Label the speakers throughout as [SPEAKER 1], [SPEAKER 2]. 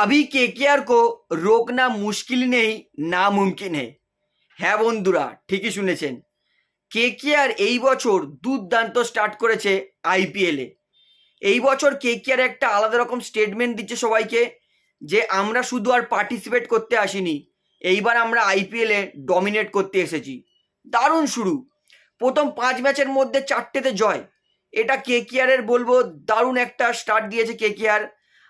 [SPEAKER 1] আভি কে কে আর কো রোকনা মুশকিল নেই না মুমকিন হ্যাঁ বন্ধুরা ঠিকই শুনেছেন কে কে আর এই বছর দুর্দান্ত স্টার্ট করেছে আইপিএলে এই বছর কে কে আর একটা আলাদা রকম স্টেটমেন্ট দিচ্ছে সবাইকে যে আমরা শুধু আর পার্টিসিপেট করতে আসিনি, এইবার আমরা আইপিএলে ডমিনেট করতে এসেছি। দারুণ শুরু। প্রথম পাঁচ ম্যাচের মধ্যে চারটেতে জয়। এটা কে কেয়ারের বলব দারুণ একটা স্টার্ট দিয়েছে কে কে আর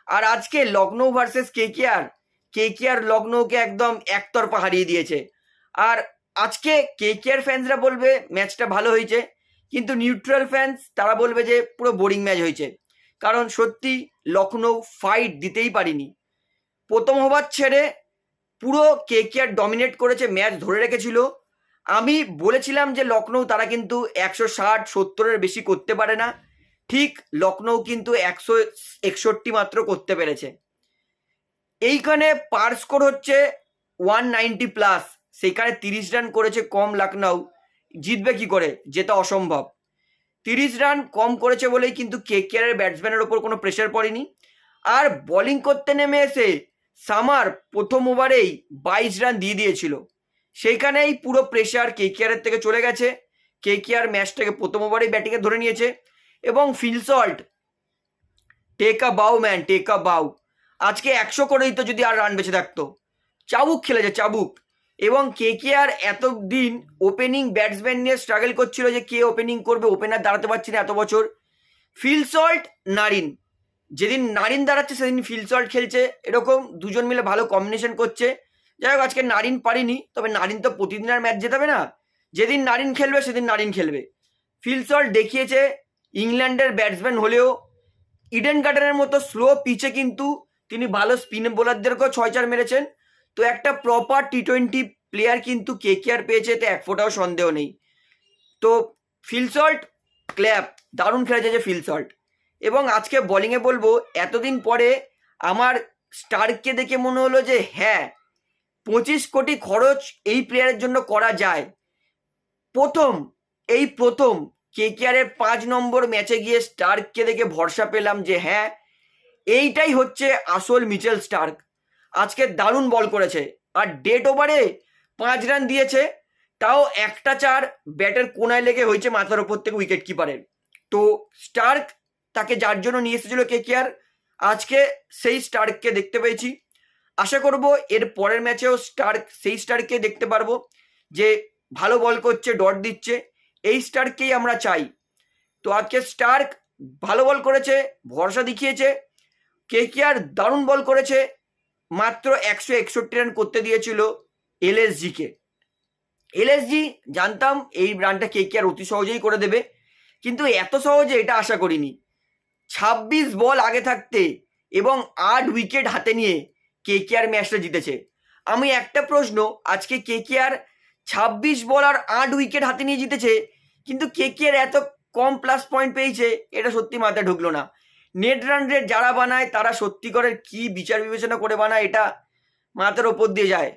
[SPEAKER 1] আর আজকে লখনৌ ভার্সেস কেকেআর কেকেআর লখনৌকে একদম একতরফা হারিয়ে দিয়েছে। আর আজকে কেকেআর ফ্যান্সরা বলবে, ম্যাচটা ভালো হয়েছে। কিন্তু নিউট্রাল ফ্যান্স তারা বলবে যে, পুরো বোরিং ম্যাচ হয়েছে। কারণ সত্যি লখনৌ ফাইট দিতেই পারিনি। প্রথম ওভার ছেড়ে পুরো কেকেআর ডমিনেট করেছে ম্যাচ ধরে রেখেছিল। আমি বলেছিলাম যে লখনৌ তারা কিন্তু একশো ষাট, সত্তরের বেশি করতে পারে না। ঠিক লখনৌ কিন্তু একশো একষট্টি মাত্র করতে পেরেছে। এইখানে পার স্কোর হচ্ছে ওয়ান নাইনটি প্লাস সেখানে তিরিশ রান করেছে কম লখনৌ জিতবে কি করে? যেটা অসম্ভব। তিরিশ রান কম করেছে বলেই কিন্তু কেকেআরের ব্যাটসম্যানের ওপর কোনো প্রেশার পড়েনি। আর বোলিং করতে নেমে এসে সামার প্রথম ওভারেই বাইশ রান দিয়ে দিয়েছিল। সেইখানেই পুরো প্রেশার কেকেআরের থেকে চলে গেছে। কেকেআর ম্যাচটাকে প্রথম ওভারেই ব্যাটিংয়ে ধরে নিয়েছে। এবং ফিলসল্ট টেক আ বাউ ম্যান টেক আ বাউ আজকে একশো করে দিত যদি আর রান বেঁচে থাকতো। চাবুক খেলেছে চাবুক। এবং কে কে আর এতদিন ওপেনিং ব্যাটসম্যান নিয়ে স্ট্রাগল করছিল যে, কে ওপেনিং করবে ওপেনার দাঁড়াতে পারছি না এত বছর। Phil Salt Narine. যেদিন নারিন দাঁড়াচ্ছে, সেদিন ফিলসল্ট খেলছে। এরকম দুজন মিলে ভালো কম্বিনেশন করছে। যাই হোক, আজকে নারিন পারিনি, তবে নারিন তো প্রতিদিন আর ম্যাচ জেতাবে না। যেদিন নারিন খেলবে, সেদিন নারিন খেলবে। ফিলসল্ট দেখিয়েছে ইংল্যান্ডের ব্যাটসম্যান হলেও ইডেন গার্ডেনের মতো স্লো পিচে কিন্তু তিনি ভালো স্পিন বোলারদেরকেও ছয় চার মেরেছেন। তো একটা প্রপার টি টোয়েন্টি প্লেয়ার কিন্তু কে কে আর পেয়েছে এতে এক ফোটাও সন্দেহ নেই। তো ফিলসল্ট ক্ল্যাপ দারুণ খেলেছে যে ফিলসল্ট এবং আজকে বোলিংয়ে বলব, এতদিন পরে আমার স্টারকে দেখে মনে হলো যে হ্যাঁ পঁচিশ কোটি খরচ এই প্লেয়ারের জন্য করা যায়। প্রথম, এই প্রথম কেকেআরের পাঁচ নম্বর ম্যাচে গিয়ে স্টার্ককে দেখে ভরসা পেলাম যে হ্যাঁ এইটাই হচ্ছে আসল মিচেল স্টার্ক। আজকে দারুণ বল করেছে। আর ডেট ওভারে পাঁচ রান দিয়েছে, তাও একটা চার ব্যাটের কোনায় লেগে হয়েছে মাথার ওপর থেকে উইকেট কিপারের তো স্টার্ক তাকে যার জন্য নিয়ে এসেছিল কেকেআর আজকে সেই স্টার্ককে দেখতে পেয়েছি। আশা করব এর পরের ম্যাচেও স্টার্ক, সেই স্টারকে দেখতে পারব যে ভালো বল করছে ডট দিচ্ছে। এই স্টারকেই আমরা চাই। তো আজকে স্টার্ক ভালো বল করেছে, ভরসা দেখিয়েছে। কে কে আর দারুণ বল করেছে, মাত্র একশো একষট্টি রান করতে দিয়েছিল এলএসজিকে। এলএসজি, জানতাম এই রানটা কে কে আর অতি সহজেই করে দেবে, কিন্তু এত সহজে এটা আশা করিনি। ছাব্বিশ বল আগে থাকতে এবং আট উইকেট হাতে নিয়ে কে কে আর ম্যাচটা জিতেছে। আমি একটা প্রশ্ন, আজকে কে কে আর ছাব্বিশ বল আর আট উইকেট হাতে নিয়ে জিতেছে কিন্তু কে কে এত কম প্লাস পয়েন্ট পেয়েছে, এটা সত্যি মাথায় ঢুকলো না। নেট রান রেট যারা বানায়, তারা সত্যিকারের কি বিচার বিবেচনা করে বানায়, এটা মাথার ওপর দিয়ে যায়।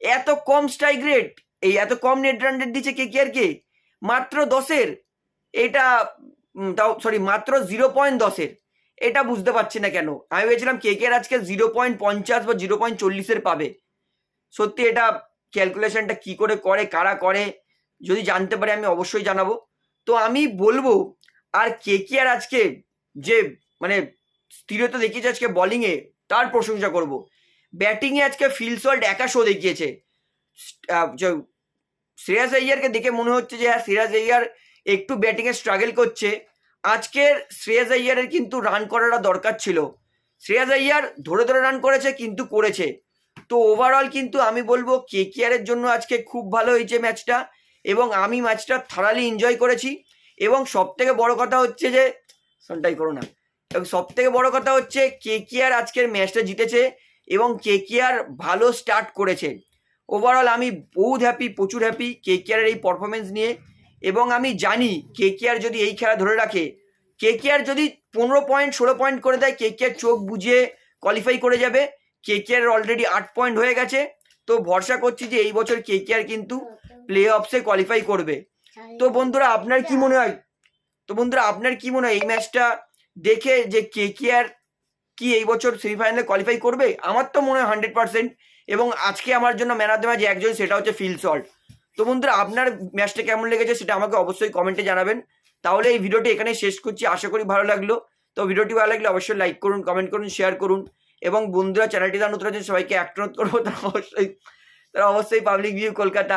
[SPEAKER 1] এত কম স্ট্রাইক রেট এই এত কম নেট রান রেট দিচ্ছে কে কে আর কে মাত্র দশের, এটা তাও সরি মাত্র জিরো পয়েন্ট দশের, এটা বুঝতে পারছি না কেন। আমি ভেবেছিলাম কে কে আর আজকে জিরো পয়েন্ট পঞ্চাশ বা জিরো পয়েন্ট চল্লিশের পাবে। সত্যি এটা ক্যালকুলেশনটা কি করে করে, কারা করে যদি জানতে পারি আমি অবশ্যই জানাব। তো আমি বলব, আর কে কে আর আজকে যে মানে স্থিরতা দেখিয়েছে আজকে বোলিংয়ে তার প্রশংসা করব। ব্যাটিংয়ে আজকে ফিলসল্ট একা শো দেখিয়েছে। শ্রেয়াস আইয়ারকে দেখে মনে হচ্ছে যে হ্যাঁ শ্রেয়াস আইয়ার একটু ব্যাটিংয়ে স্ট্রাগল করছে। আজকের শ্রেয়াস আইয়ারের কিন্তু রান করাটা দরকার ছিল। শ্রেয়াস আইয়ার ধরে ধরে রান করেছে, কিন্তু করেছে। তো ওভারঅল কিন্তু আমি বলব, কে কেয়ারের জন্য আজকে খুব ভালো হয়েছে ম্যাচটা এবং আমি ম্যাচটা থারালি এনজয় করেছি এবং সব থেকে বড় কথা হচ্ছে যে, সনটাই করো না, এবং সব থেকে বড় কথা হচ্ছে কে কেয়ার আজকের ম্যাচটা জিতেছে এবং কে কেয়ার ভালো স্টার্ট করেছে। ওভারঅল আমি বহুত হ্যাপি প্রচুর হ্যাপি কে কে কেয়ারের এই পারফরমেন্স নিয়ে এবং আমি জানি কে কেয়ার যদি এই খেলা ধরে রাখে কে কেয়ার যদি পনেরো পয়েন্ট ষোলো পয়েন্ট করে দেয় কে কেয়ার চোখ বুঝিয়ে কোয়ালিফাই করে যাবে। কে কেয়ার অলরেডি আট পয়েন্ট হয়ে গেছে। তো ভরসা করছি যে এই বছর কে কেয়ার কিন্তু প্লে অফসে কোয়ালিফাই করবে। তো বন্ধুরা আপনার কি মনে হয়? তো বন্ধুরা আপনার কি মনে হয়? এই ম্যাচটা দেখে যে কে কে আর কি এই বছর সেমিফাইনালে কোয়ালিফাই করবে? আমার তো মনে হয় হান্ড্রেড পার্সেন্ট এবং আজকে আমার জন্য ম্যান অফ দ্য ম্যাচ একজন সেটা হচ্ছে ফিল সল্ট তো বন্ধুরা আপনার ম্যাচটা কেমন লেগেছে সেটা আমাকে অবশ্যই কমেন্টে জানাবেন। তাহলে এই ভিডিওটি এখানে শেষ করছি। আশা করি ভালো লাগল। তো ভিডিওটি ভালো লাগলে অবশ্যই লাইক করুন কমেন্ট করুন শেয়ার করুন এবং বন্ধুরা চ্যানেলটি নতুন আছেন সবাইকে অ্যাক্টরত করব তারা অবশ্যই তারা অবশ্যই পাবলিক ভিউ কলকাতা